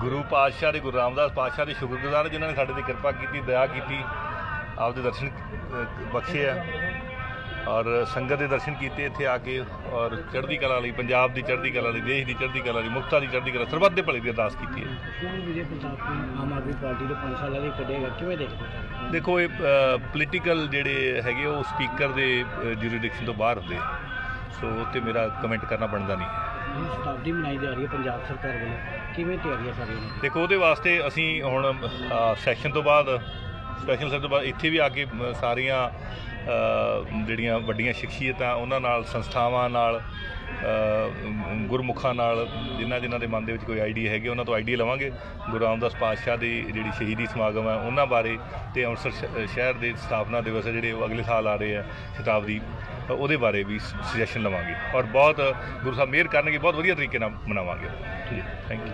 ਗੁਰੂ ਪਾਤਸ਼ਾਹ ਦੇ ਗੁਰੂ ਰਾਮਦਾਸ ਪਾਤਸ਼ਾਹ ਦੇ ਸ਼ੁਕਰਗੁਜ਼ਾਰ ਜਿਨ੍ਹਾਂ ਨੇ ਸਾਡੇ ਤੇ ਕਿਰਪਾ ਕੀਤੀ ਦਇਆ ਕੀਤੀ ਆਪਦੇ ਦਰਸ਼ਨ ਬਖਸ਼ੇ ਆ ਔਰ ਸੰਗਤ ਦੇ ਦਰਸ਼ਨ ਕੀਤੇ ਇੱਥੇ ਆ ਕੇ ਔਰ ਚੜ੍ਹਦੀ ਕਲਾ ਲਈ ਪੰਜਾਬ ਦੀ ਚੜ੍ਹਦੀ ਕਲਾ ਲਈ ਦੇਸ਼ ਦੀ ਚੜ੍ਹਦੀ ਕਲਾ ਲਈ ਮੁਕਤਾ ਦੀ ਚੜ੍ਹਦੀ ਕਲਾ ਸਰਬੱਤ ਦੇ ਭਲੇ ਦੀ ਅਰਦਾਸ ਕੀਤੀ ਹੈ। ਕੌਣ ਵਿਜੇ ਪ੍ਰਤਾਪ ਨੂੰ ਆਮ ਆਦਮੀ ਪਾਰਟੀ ਦੇ 5 ਸਾਲਾਂ ਲਈ ਕੱਢੇਗਾ ਕਿਵੇਂ ਦੇਖਦੇ ਦੇਖੋ ਇਹ ਪੋਲੀਟੀਕਲ ਜਿਹੜੇ ਹੈਗੇ ਉਹ ਸਪੀਕਰ ਦੇ ਜੁਰੀਡਿਕਸ਼ਨ ਤੋਂ ਬਾਹਰ ਹੁੰਦੇ। ਸੋ ਤੇ ਮੇਰਾ ਕਮੈਂਟ ਕਰਨਾ ਬਣਦਾ ਨਹੀਂ ਹੈ। ਇਹ ਸ਼ਤਾਬਦੀ ਮਨਾਈ ਜਾ ਰਹੀ ਹੈ ਪੰਜਾਬ ਸਰਕਾਰ ਵੱਲੋਂ। ਕਿਵੇਂ ਤਿਆਰੀਆਂ ਸਾਰੀਆਂ ਨੇ? ਦੇਖੋ, ਉਹਦੇ ਵਾਸਤੇ ਅਸੀਂ ਹੁਣ ਸੈਸ਼ਨ ਤੋਂ ਬਾਅਦ ਸਪੈਸ਼ਲ ਸੈਸ਼ਨ ਤੋਂ ਬਾਅਦ ਇੱਥੇ ਵੀ ਆ ਕੇ ਸਾਰੀਆਂ ਜਿਹੜੀਆਂ ਵੱਡੀਆਂ ਸ਼ਖਸੀਅਤਾਂ, ਉਹਨਾਂ ਨਾਲ, ਸੰਸਥਾਵਾਂ ਨਾਲ ਗੁਰਮੁਖਾਂ ਨਾਲ, ਜਿਨ੍ਹਾਂ ਜਿਨ੍ਹਾਂ ਦੇ ਮਨ ਦੇ ਵਿੱਚ ਕੋਈ ਆਈਡੀਆ ਹੈਗੇ, ਉਹਨਾਂ ਤੋਂ ਆਈਡੀਆ ਲਵਾਂਗੇ। ਗੁਰੂ ਰਾਮਦਾਸ ਪਾਤਸ਼ਾਹ ਦੀ ਜਿਹੜੀ ਸ਼ਹੀਦੀ ਸਮਾਗਮ ਹੈ, ਉਹਨਾਂ ਬਾਰੇ ਤੇ ਅੰਮ੍ਰਿਤਸਰ ਸ਼- ਸ਼ਹਿਰ ਦੇ ਸਥਾਪਨਾ ਦਿਵਸ ਹੈ ਜਿਹੜੇ ਉਹ ਅਗਲੇ ਸਾਲ ਆ ਰਹੇ ਆ, ਸ਼ਤਾਬਦੀ ਉਹਦੇ ਬਾਰੇ ਵੀ ਸੁਜੈਸ਼ਨ ਲਵਾਂਗੇ। ਔਰ ਬਹੁਤ ਗੁਰੂ ਸਾਹਿਬ ਮਿਹਰ ਕਰਨਗੇ, ਬਹੁਤ ਵਧੀਆ ਤਰੀਕੇ ਨਾਲ ਮਨਾਵਾਂਗੇ। ਜੀ ਥੈਂਕ ਯੂ